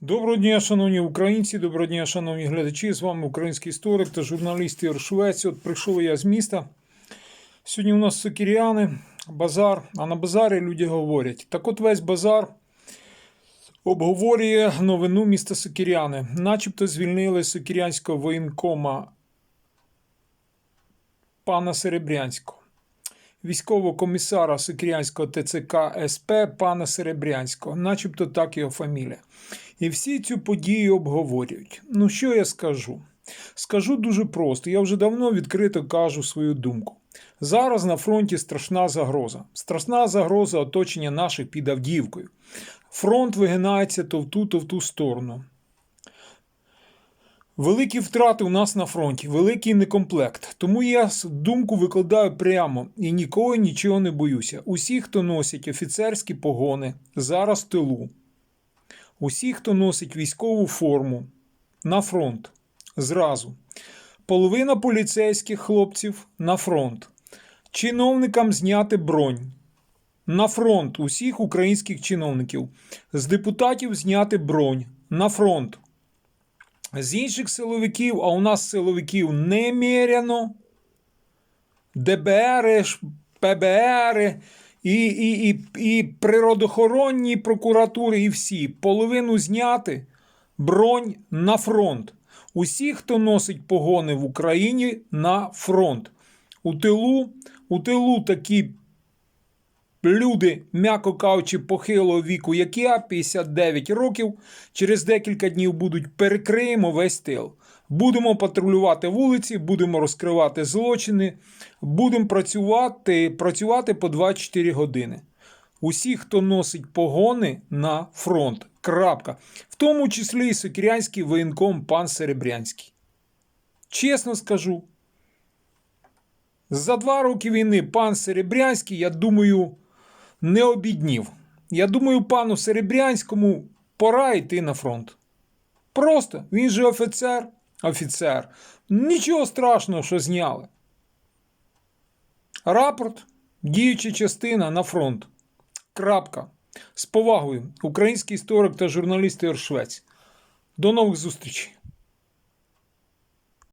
Доброго дня, шановні українці, доброго дня, шановні глядачі. З вами український історик та журналіст Ігор Швець. От прийшов я з міста. Сьогодні у нас сокіряни, базар, а на базарі люди говорять. Так от весь базар обговорює новину міста Сокіряни. Начебто звільнили сокірянського воєнкома пана Серебрянського. Військового комісара Сокірянського ТЦК СП пана Серебрянського, начебто так його фамілія. І всі цю подію обговорюють. Ну що я скажу? Скажу дуже просто. Я вже давно відкрито кажу свою думку. Зараз на фронті страшна загроза. Страшна загроза оточення наших під Авдіївкою. Фронт вигинається то в ту, то в ту сторону. Великі втрати у нас на фронті, великий некомплект. Тому я думку викладаю прямо і нікого нічого не боюся. Усі, хто носять офіцерські погони, зараз в тилу. Усі, хто носить військову форму на фронт зразу. Половина поліцейських хлопців на фронт. Чиновникам зняти бронь. На фронт усіх українських чиновників. З депутатів зняти бронь. На фронт. З інших силовиків, а у нас силовиків немеряно. ДБР, ПБР і, і, і, і природоохоронні прокуратури, і всі. Половину зняти бронь на фронт. Усі, хто носить погони в Україні на фронт. У тилу, у тилу такі люди, м'яко кажучи, похилого віку, як я, 59 років, через декілька днів будуть перекриємо весь тил. Будемо патрулювати вулиці, будемо розкривати злочини, будемо працювати, працювати по 24 години. Усі, хто носить погони на фронт. Крапка. В тому числі і сокірянський воєнком пан Серебрянський. Чесно скажу, за два роки війни пан Серебрянський, я думаю, не обіднів. Я думаю, пану Серебрянському пора йти на фронт. Просто він же офіцер, офіцер. Нічого страшного, що зняли. Рапорт, діюча частина на фронт. Крапка. З повагою. Український історик та журналіст Ігор До нових зустрічей.